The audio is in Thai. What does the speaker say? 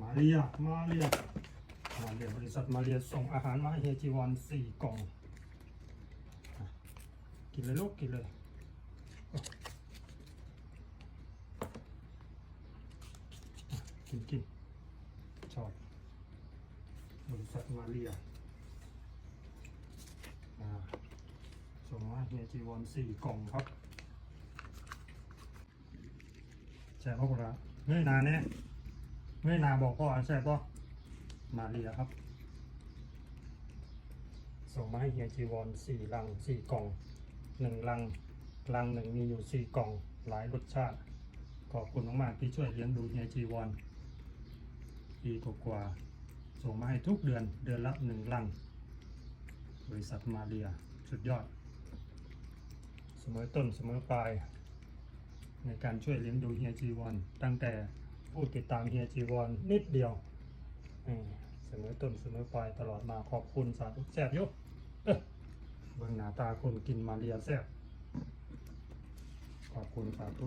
มาเรีย มาเรีย มาเรียบริษัทมาเรียส่งอาหารมาให้เฮจีวอนสี่กล่อง กินเลยลูกกินเลย กินกินชอบบริษัทมาเรียส่งมาเฮียจีวอนสี่กล่องครับแช่พ่อคุณละเฮ้ยนาเนี่ย เฮ้ยนาบอกพ่ออันแช่ป่ะมาเรียครับ ส่งมาให้เฮียจีวอนสี่ลังสี่กล่องหนึ่งลังลังหนึ่งมีอยู่สี่กล่องหลายรสชาติ ขอบคุณมากๆที่ช่วยเลี้ยงดูเฮียจีวอนปีกว่าๆส่งมาให้ทุกเดือนเดือนละหนึ่งลัง บริษัทมาเรียสุดยอด เสมอต้นเสมอปลาย ในการช่วยเลี้ยงดูเฮียจีวอนตั้งแต่ ผู้ติดตามเฮียจีวอนนิดเดียวเสมอต้นเสมอปลายตลอดมาขอบคุณสาธุแซ่บยุเอ้อเบิ่งหน้าตาคนกินมาเรียแซ่บขอบคุณสาธุ